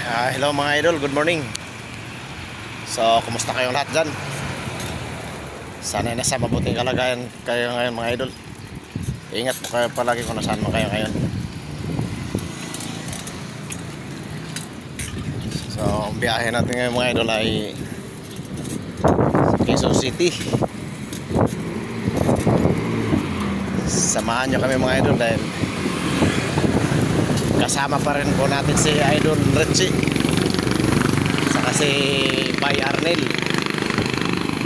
Ah, hello mga idol, good morning. So, kumusta kayong lahat dyan? Sana nasa mabuting kalagayan kayo ngayon mga idol. Ingat po kayo palagi kung nasaan mo kayo ngayon. So, ang biyahe natin ngayon mga idol ay Quezon City. Samahan nyo kami mga idol dahil kasama pa rin po natin si Idol Richie. Saka si Bay Arnel.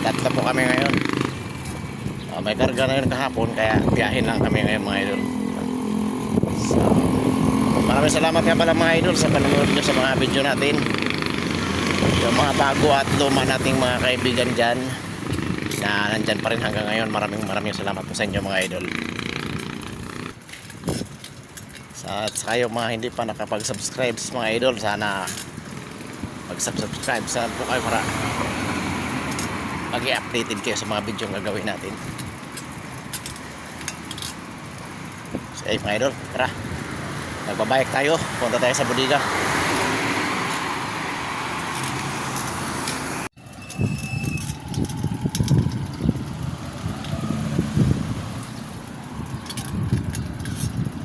Tatlo po kami ngayon. Ah, may karga na yun kahapon kaya biyahin lang kami ngayon mga idol. So, maraming salamat nga pala mga idol sa panonood nyo sa mga video natin. Yung mga bago at luma nating mga kaibigan dyan. Na nandyan pa rin hanggang ngayon. Maraming maraming salamat po sa inyo mga idol sa, at sa kayo mga hindi pa nakapag-subscribe mga idol, sana mag-subscribe sa po kayo para mag-updated kayo sa mga video gagawin natin. So, ay mga idol, tara. Nagbabayek tayo, punta tayo sa bodega.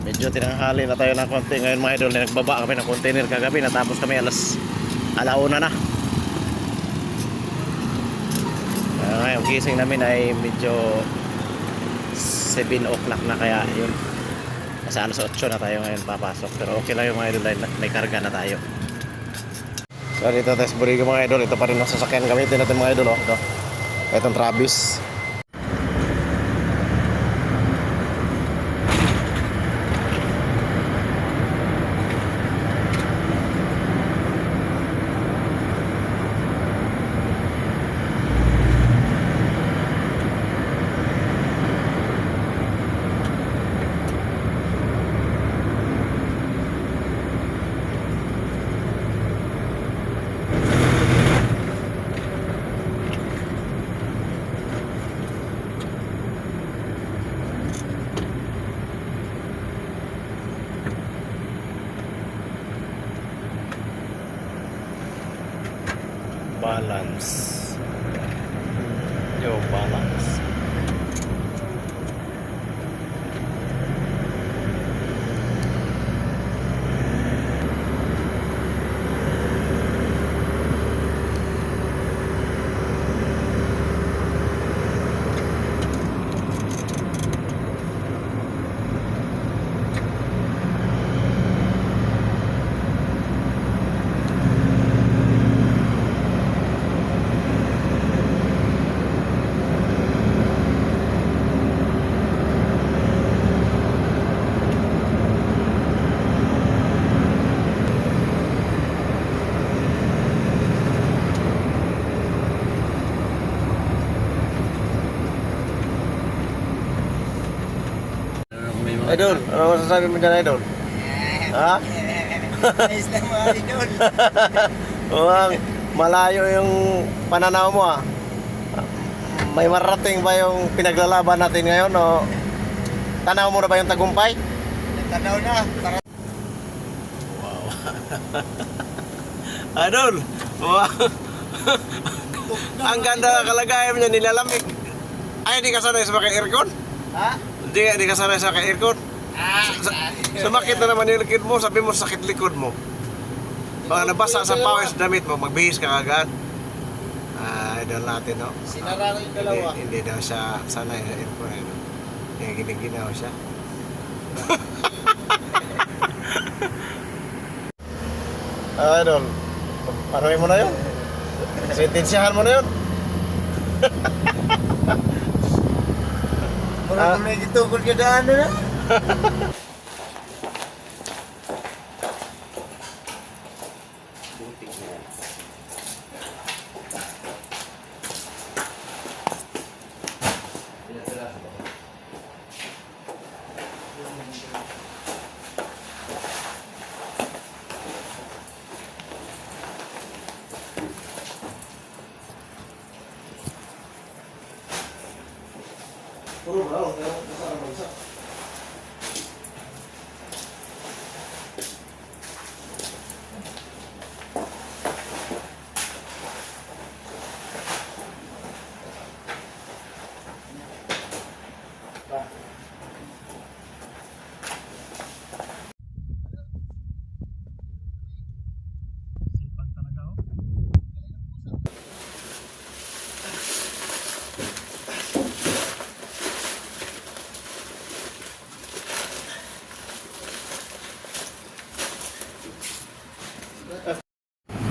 Medyo tinanghali na tayo ng konti. Ngayon mga idol nagbaba kami ng container kagabi. Natapos kami alas alauna na. Uh, ngayon gising namin ay medyo 7 o'clock na kaya yun. Nasa alas 8 na tayo ngayon papasok. Pero okay lang yung mga idol dahil may karga na tayo. So dito sa Burigo mga idol. Ito pa rin ang sasakyan gamitin mga idol oh. ito. Itong Travis balance Idol, ano masasabi mo dyan, Idol? Ha? Ayos na mga idol. Mukhang malayo yung pananaw mo ah. May marating ba yung pinaglalaban natin ngayon o tanaw mo na ba yung tagumpay? Natanaw na. Para Wow. Idol! Wow. Ang ganda ng kalagayan niya, nilalamig. Ay, di ka sanay sa mga aircon? Ha? Hindi, di ka sanay sa aircon. Ah, Sumakit na naman yung likod mo, sabi mo sakit likod mo. Pag nabasa sa pawis damit mo, magbihis ka agad. Ah, idol natin, no? Sinara na yung dalawa. Hindi, hindi daw siya sanay sa aircon. Ano? Kaya giniginaw siya. ah, idol. Panuhin mo na yun. Sintensyahan mo na yun. Ah. may gitukol ka daan na. Puro brown, pero kasama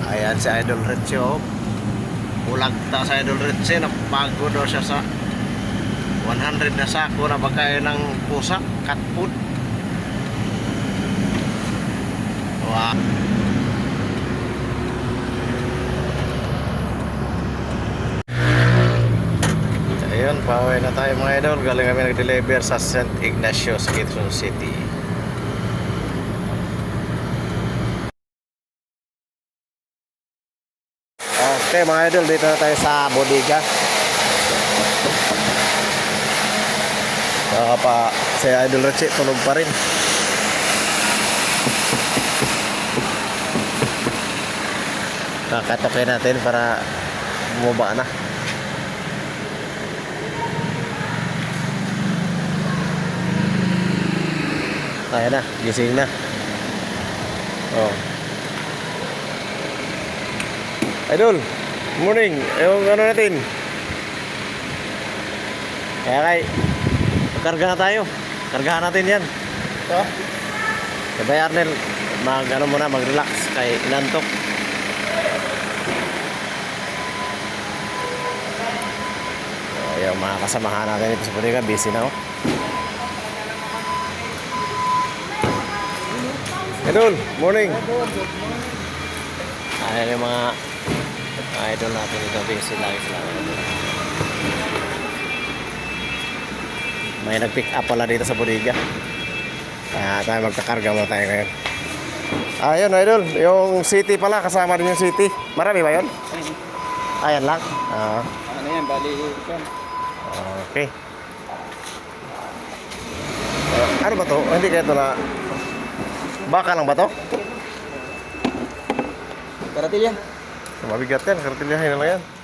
Ayan si Idol Richie oh. Ulag ta sa Idol Richie. Napago daw siya sa 100 na sako na bagay ng pusa. Cat food. Wow. Ayun, pauwi na tayo mga idol. Galing kami nag-deliver sa St. Ignacio Quezon City. Okay mga idol, dito na tayo sa bodega. Saka pa si Idol Richie, tulog pa rin. Kakatokay natin para bumaba na. Ayan na, gising na. Oh. Idol, morning. Yung ano natin? Kaya kay, karga na tayo. Kargahan natin yan. Ito? Sabay Arnel, mag ano muna, mag-relax kay inantok. Yung mga kasamahan natin ito sa Puriga, busy na oh. Idol, morning. Ayan yung mga idol natin dito, busy lagi sila. May nag-pick up pala dito sa Bodiga. Kaya tayo magkakarga muna tayo ngayon. Ayun, idol. Yung city pala, kasama din yung city. Marami ba yun? Ayan lang. Ah, Ano yan, bali okay. Ah, ano ba to? Hindi kaya ito na... Baka lang ba to? Karatilya. Mabigat yan. Kartilyahin na lang yan.